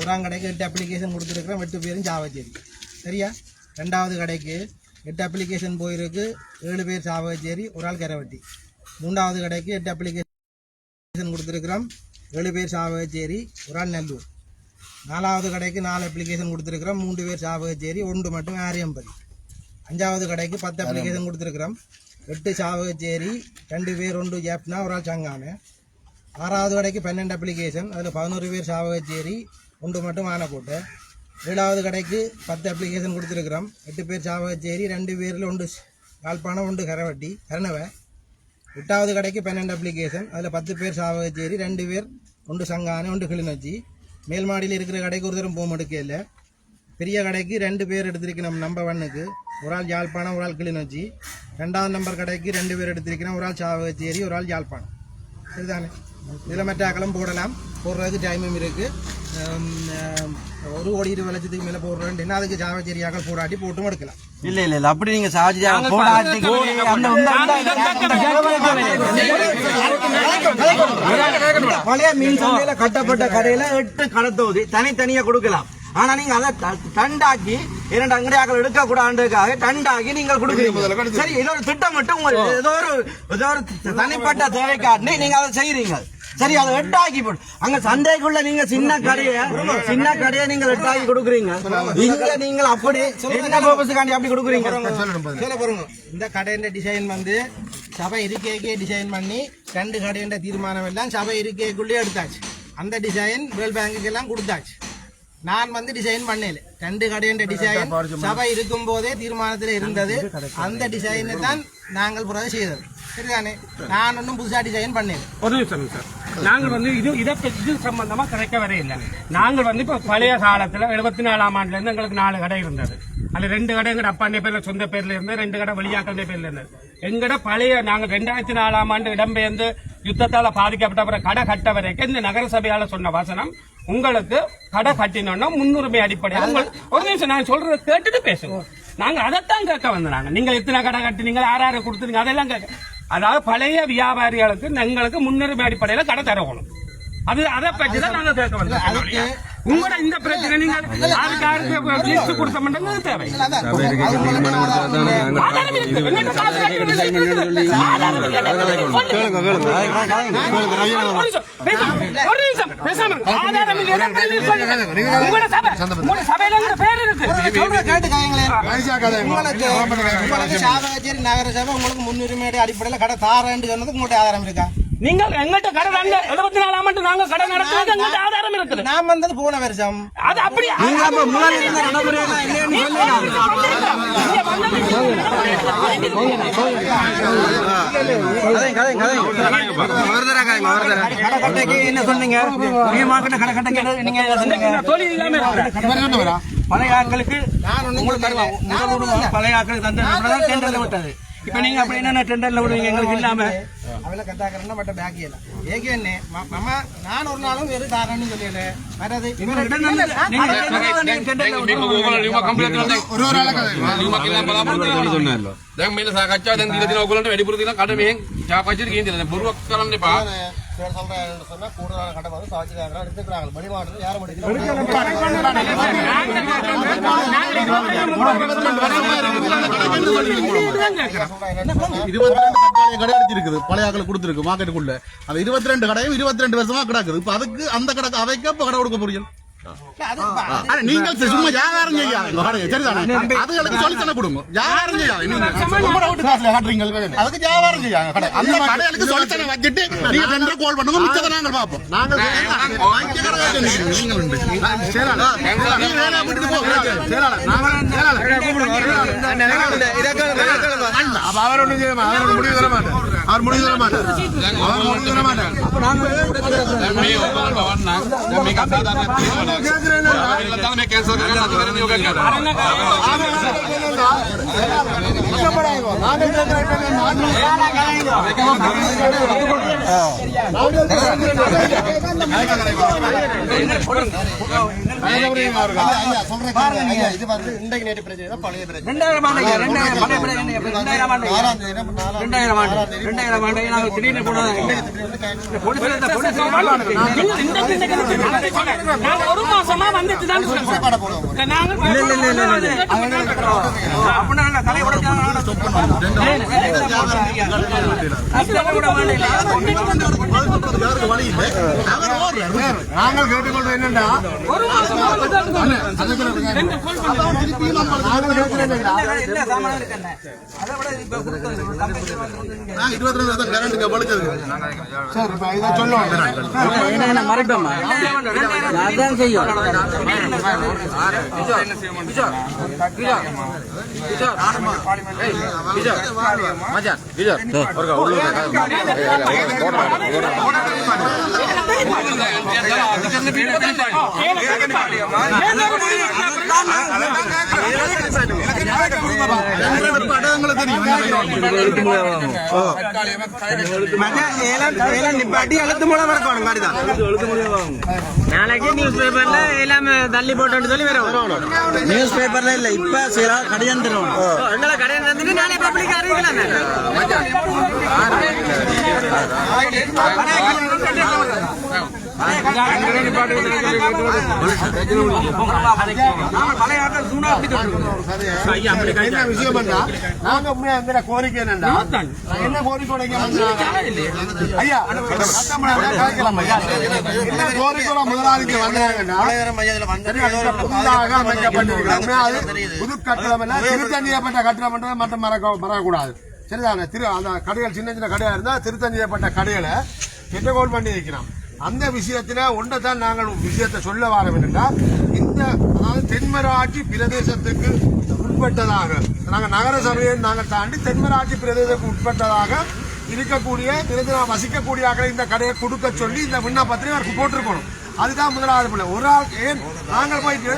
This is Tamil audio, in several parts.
ஒராம் கடைக்கு எட்டு அப்ளிகேஷன் கொடுத்துருக்குறோம் எட்டு பேரும் சாவச்சேரி சரியா? ரெண்டாவது கடைக்கு எட்டு அப்ளிகேஷன் போயிருக்கு ஏழு பேர் சாவச்சேரி ஒரு ஆள் கரவட்டி. மூன்றாவது கடைக்கு எட்டு அப்ளிகேஷன் கொடுத்துருக்குறோம் ஏழு பேர் சாவகச்சேரி ஒரு ஆள் நல்லூர். நாலாவது கடைக்கு நாலு அப்ளிகேஷன் கொடுத்துருக்குறோம் மூன்று பேர் சாவகச்சேரி ஒன்று மட்டும் ஆரியம்பதி. அஞ்சாவது கடைக்கு பத்து அப்ளிகேஷன் கொடுத்துருக்குறோம். எட்டு சாவகச்சேரி ரெண்டு பேர் ஒன்று ஜாப்னா ஒரு ஆள் சங்கான. ஆறாவது கடைக்கு பன்னெண்டு அப்ளிகேஷன் அதில் பதினோரு பேர் சாவகச்சேரி ஒன்று மட்டும் ஆனக்கோட்டை ஏழாவது கடைக்கு பத்து அப்ளிகேஷன் கொடுத்துருக்குறோம் எட்டு பேர் சாவகச்சேரி ரெண்டு பேரில் ஒன்று யாழ்ப்பாணம் ஒன்று கரவட்டி கரணவை எட்டாவது கடைக்கு பன்னெண்டு அப்ளிகேஷன் அதில் பத்து பேர் சாவகச்சேரி ரெண்டு பேர் ஒன்று சங்கானை ஒன்று கிளிநொச்சி மேல் மாடியில் இருக்கிற கடைக்கு ஒரு தரம் போக மடுக்கையில் பெரிய கடைக்கு ரெண்டு பேர் எடுத்திருக்கணும் நம்பர் ஒன்னுக்கு ஒரு ஆள் யாழ்ப்பாணம் ஒரு ஆள் கிளிநொச்சி ரெண்டாவது நம்பர் கடைக்கு ரெண்டு பேர் எடுத்திருக்கணும் ஒரு ஆள் சாவகச்சேரி ஒரு ஆள் யாழ்ப்பாணம் சரிதானே இதில் மற்ற அகலம் போடலாம் போடுறதுக்கு டைமும் இருக்குது ஒரு கோடி இருபது லட்சத்துக்கு மேலே போடுறேன் அதுக்கு சாவச்சேரி அகல் போராட்டி போட்டும் எடுக்கலாம் இல்ல இல்ல இல்ல அப்படி நீங்க சாஜியா போடாட்டி அந்த பழைய மீன் சந்தையில கட்டப்பட்ட கடையில எட்டு கடத்தோதி தனித்தனியா கொடுக்கலாம் ஆனா நீங்க அதை தண்டாக்கி இரண்டு அங்கடியாக்கள் எடுக்க கூடாதுக்காக தண்டாக்கி நீங்கள் கொடுக்குறீங்க. சரி இது ஒரு திட்டம் மட்டும் உங்களுக்கு ஏதோ ஒரு ஏதோ ஒரு தனிப்பட்ட தேவைக்காட்டி நீங்க அதை செய்யறீங்க சரி அதை எட்டாக்கி போடு. அங்க சந்தைக்குள்ள நீங்க சின்ன கடையை சின்ன கடையை நீங்கள் எட்டாக்கி கொடுக்குறீங்க. இங்க நீங்கள் அப்படி என்ன பர்பஸுக்காண்டி அப்படி கொடுக்குறீங்க? சொல்ல பாருங்க இந்த கடையின் டிசைன் வந்து சபை இருக்கைக்கே டிசைன் பண்ணி ரெண்டு கடையின் தீர்மானம் எல்லாம் சபை இருக்கைக்குள்ளே எடுத்தாச்சு. அந்த டிசைன் வேர்ல்ட் பேங்குக்கு எல்லாம் கொடுத்தாச்சு. நான் வந்து டிசைன் பண்ணல ரெண்டு கடையின் டிசைன் சபை இருக்கும் போதே தீர்மானத்தில் இருந்தது. அந்த டிசைனை தான் நாங்கள் பிறகு செய்தது. சரிதானே? நான் ஒன்றும் புதுசா டிசைன் பண்ணல ஒரு நிமிஷம் சார் நாங்கள் வந்து இது இதை இது சம்பந்தமா கதைக்க வர இல்லை நாங்கள் வந்து இப்ப பழைய காலத்துல எழுபத்தி நாலாம் ஆண்டுல இருந்து எங்களுக்கு நாலு கடை இருந்தது. அதுல ரெண்டு கடை எங்க அப்பாண்ட பேர்ல சொந்த பேர்ல இருந்து ரெண்டு கடை வெளியாக்கள் பேர்ல இருந்தது. எங்கட பழைய நாங்க ரெண்டாயிரத்தி நாலாம் ஆண்டு இடம்பெயர்ந்து யுத்தத்தால பாதிக்கப்பட்டவரை கடை கட்ட வரைக்கும் இந்த நகரசபையால சொன்ன வசனம் உங்களுக்கு கடை கட்டினோம்னா முன்னுரிமை அடிப்படையில் உங்கள் ஒரு நிமிஷம் நான் சொல்றதை கேட்டுட்டு பேசுங்க. நாங்க அதைத்தான் கேட்க வந்தாங்க நீங்க எத்தனை கடை கட்டினீங்க யார் யாரை கொடுத்துருங்க அதெல்லாம் கேட்க அதாவது பழைய வியாபாரிகளுக்கு எங்களுக்கு முன்னுரிமை அடிப்படையில் கடை தரணும். அது அதை பற்றி தான் நாங்க கேட்க வந்தோம் உங்களோட இந்த பிரச்சனை நீங்க யாருக்கு யாருக்கு லிஸ்ட் கொடுத்த தேவை. உங்களுக்கு உங்களுக்கு சாவகச்சேரி நகர சபை உங்களுக்கு முன்னுரிமை அடிப்படையில் கடை தாரேன்னு சொன்னதுக்கு உங்கள்கிட்ட ஆதாரம் இருக்கா நீங்க எங்கிட்ட கடை ரெண்டு எழுபத்தி நாலாம் ஆண்டு நாங்க கடை நடத்துறது எங்கிட்ட ஆதாரம் இருக்குது நான் வந்தது போன வருஷம் அது அப்படி என்ன சொன்னீங்க தொழில் இல்லாம. பழைய ஆட்களுக்கு பழைய ஆட்களுக்கு தந்த டெண்டர்ல விட்டது இப்ப நீங்க அப்படி என்னென்ன டெண்டர்ல விடுவீங்க எங்களுக்கு இல்லாம அவளை கத்தாக்கிறேன்னா பட்ட பேக் இல்லை ஏகே என்ன மாமா நான் ஒரு நாளும் வெறும் தாரேன்னு சொல்லல வராது நீங்க டெண்டர்ல நீங்க டெண்டர்ல விடுவோம் දැන් මේක සාකච්ඡාව දැන් දීලා තියෙන ඕගොල්ලන්ට වැඩිපුර දීලා කඩ මෙහෙන් සාකච්ඡාට ගිහින් දෙන්න. දැන් බොරුවක් කරන්න එපා. சொன்னா கூடுதலான கடை வந்து சாட்சியாக எடுத்துக்கிறாங்க வெளிமாவட்டத்தில் யாரும் எடுக்கிறாங்க இருபத்தி ரெண்டு தற்காலிக கடை அடிச்சிருக்குது பழைய ஆக்கள் கொடுத்துருக்கு மார்க்கெட்டுக்குள்ள அந்த இருபத்தி ரெண்டு கடையும் இருபத்தி ரெண்டு வருஷமா கிடக்குது. இப்ப அதுக்கு அந்த கடை அவைக்கு இப்ப கடை கொடுக்க போறீங்க. நீங்கள் சும்மா வியாபாரம் செய்யாதீங்க சரிதானே அதுகளுக்கு சொல்லித்தன கொடுங்க வியாபாரம் செய்யாதீங்க நீங்க காசுல காட்டுறீங்க அதுக்கு வியாபாரம் செய்யாங்க கடை அந்த கடைகளுக்கு வச்சுட்டு ரெண்டு கால் பண்ணுங்க மிச்சத்தை அவர் ஒண்ணும் செய்ய மாட்டார். அவர் முடிவு தர மாட்டார். அவர் முடிவு தர மாட்டார். அவர் முடிவு தர மாட்டார். ரெண்டாயிரம் மாசமா வந்துட்டு தான். நாங்க நாங்கள் கேட்டுக்கொள்வது என்னன்னா அதான் இருபத்தி ரெண்டு சார் இப்ப இதை சொல்லுவோம் தெரியும் நிப்பாட்டி எழுத்து நாளைக்கு நியூஸ் பேப்பர்ல எல்லாமே தள்ளி போட்டோன்னு சொல்லி வரும். நியூஸ் பேப்பர்ல இல்ல இப்ப சில கடிதம் தருவோம் எங்களை கடையில் தந்துட்டு நாளை பப்ளிக் அறிவிக்கலாம்? பழைய என்ன கோரிக்கை என்னன்னா என்ன கோரிக்கை ஐயா என்ன கோரிக்கை முதலாளிக்கு அமைக்கப்பட்டிருக்கிறது. புது கட்டணம் இல்ல கட்டணம் மட்டும் மறக்க மறக்கக்கூடாது. சரிதானே? திரு அந்த கடைகள் சின்ன சின்ன கடையா இருந்தா திருத்தஞ்சியப்பட்ட கடைகளை கெட்டகோல் பண்ணி வைக்கிறான் அந்த விஷயத்துல ஒன்றை தான் நாங்கள் விஷயத்தை சொல்ல வர வேண்டும் இந்த அதாவது தென்மராட்சி பிரதேசத்துக்கு உட்பட்டதாக நாங்கள் நகர சபையை நாங்கள் தாண்டி தென்மராட்சி பிரதேசத்துக்கு உட்பட்டதாக இருக்கக்கூடிய நிரந்தர வசிக்கக்கூடிய இந்த கடையை கொடுக்க சொல்லி இந்த விண்ணப்பத்திலே அவருக்கு போட்டிருக்கணும். அதுதான் முதலாவது பிள்ளை. ஒரு ஆள் ஏன்? நாங்கள் போயிட்டு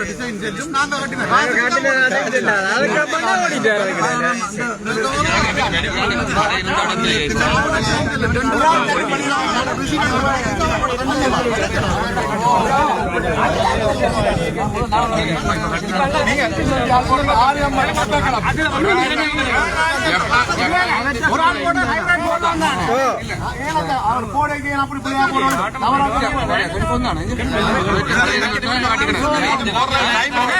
டிசைன் ஒரு ஆள் போட்டாங்க அவர் போடைக்கு அப்படி வேண்டாம் எங்களுக்கு நிப்பாட்டி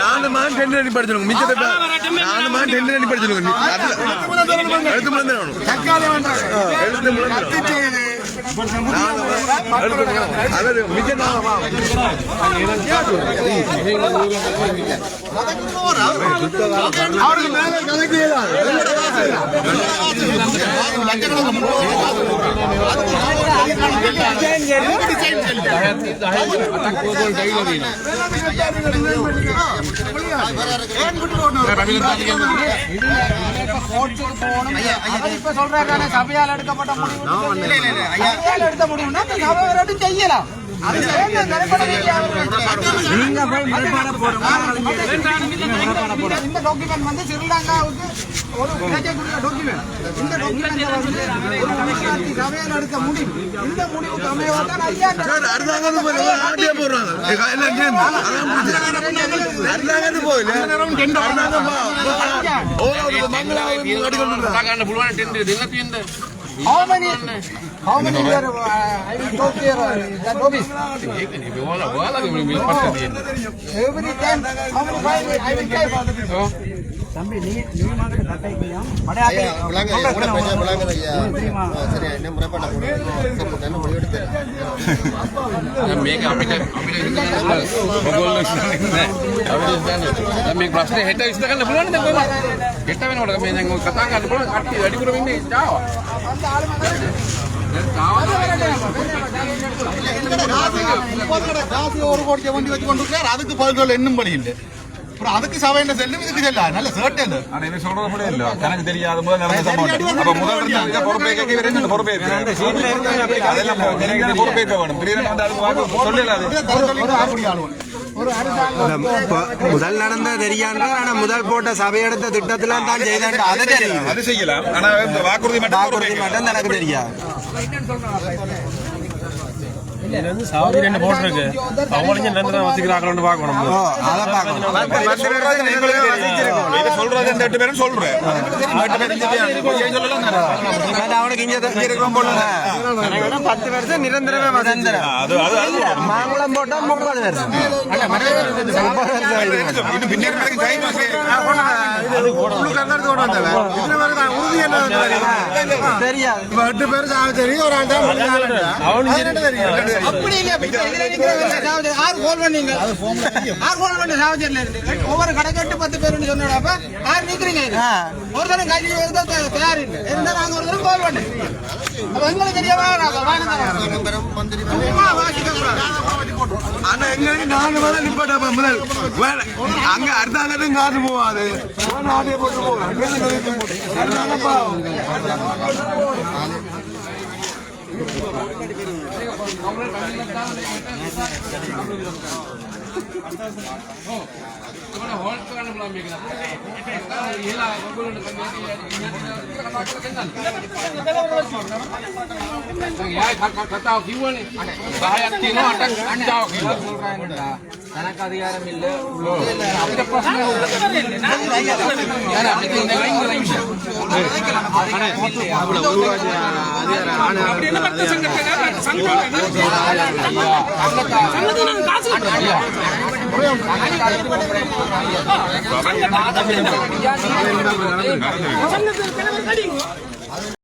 நாலு மாதம் டெண்டர் அடி படிச்சிருங்க மிச்சத்தை நாலு மாதம் டெண்டர் அடி படிச்சிருங்க எழுத்து வேண்டாம் எழுத்து முழந்தணும் கத்தி செய்யுது இப்ப சொல்றாரு சபையால் எடுக்கப்பட்ட முடிவு சபையால் எடுத்த முடிவுன்னா இந்த சபை வரைக்கும் செய்யலாம் நீங்க போய் முறைப்பாட போடுங்க. இந்த டாக்குமெண்ட் வந்து ஸ்ரீலங்காவுக்கு ஒரு கிடைக்கக்கூடிய டாக்குமெண்ட் இந்த டாக்குமெண்ட் வந்து ஒரு உள்ளாட்சி சபையில் எடுத்த முடிவு. இந்த முடிவுக்கு அமைவதான் ஐயா How many? How many were? Uh, I will talk there. Uh, that office. If you want to, we will participate. Every time, how many? I will give. தம்பி நீ நீ மாதிரி தட்டைக்கையும் படையாட்டி தெரியுமா சரி என்ன முறைப்பாட మీకు ప్రశ్న హెట్ ఇస్తా కానీ ఎప్పుడైనా తక్కువ హెట్ అయిన వాడు మేము కథాంగా అనుకోవడం కట్టి అడి కూడా విండి చావా காசு ஒரு கோடி வண்டி வச்சு கொண்டு அதுக்கு பதில் இன்னும் படிக்கல அப்புறம் அதுக்கு சபை என்ன செல்லும்? இதுக்கு செல்ல? நல்ல சேட்டல் ஆனா இவன் சொல்றது கூட இல்ல. எனக்கு தெரியாத முதல் நடந்த சம்பவம் அப்ப முதல் இருந்த பொறுப்பேற்க. இவர் என்ன பொறுப்பேற்க அதெல்லாம் எனக்கு பொறுப்பேற்க வேணும். திடீர்னு வந்து அது வாக்கு சொல்லல அது. முதல் நடந்த தெரியாண்டா ஆனா முதல் போட்ட சபையெடுத்த திட்டத்துல தான் செய்தாண்டா அது தெரியும். அது செய்யலாம். ஆனா இந்த வாக்குறுதி மட்டும் வாக்குறுதி மட்டும் எனக்கு தெரியாது சாவதி ரெண்டு போட்டிருக்கு அவங்களும் நிரந்தரம் வச்சுக்கிறாங்களோன்னு பார்க்கணும் ஓ அதை பார்க்கணும் இது சொல்றது இந்த எட்டு பேரும் சொல்றேன் அவனுக்கு இங்க போல பத்து வருஷம் நிரந்தரமே மாங்குளம் போட்டா முப்பது வருஷம் முப்பது வருஷம் பின்னாடி. தெரியாது எட்டு பேர் தெரியும் ஒரு ஆள் தான் தெரியும் அப்படி இல்ல சாவச்சேரி ஆறு கோல் பண்ணீங்க ஆறு கோல் பண்ண சாவச்சேரியில இருந்து. ஒவ்வொரு கடைக்கட்டு பத்து பேருன்னு சொன்னப்ப ஆறு நிக்கிறீங்க. ஒரு தரம் கல்வி தயார் இல்லை இருந்தா நாங்க ஒரு தரம் கோல் அப்ப எங்களுக்கு தெரியாம ஆனா எங்களுக்கு நாலு வேலை நிப்பாட்டா முதல்? வேலை அங்க அடுத்த காசு போவாது. நாட்டே போட்டு போவோம் আমরা কাজে লাগতাম আমরা কাজে লাগতাম தனக்கு அதிகாரம் இல்லை அதிகாரம் சங்கத்தை.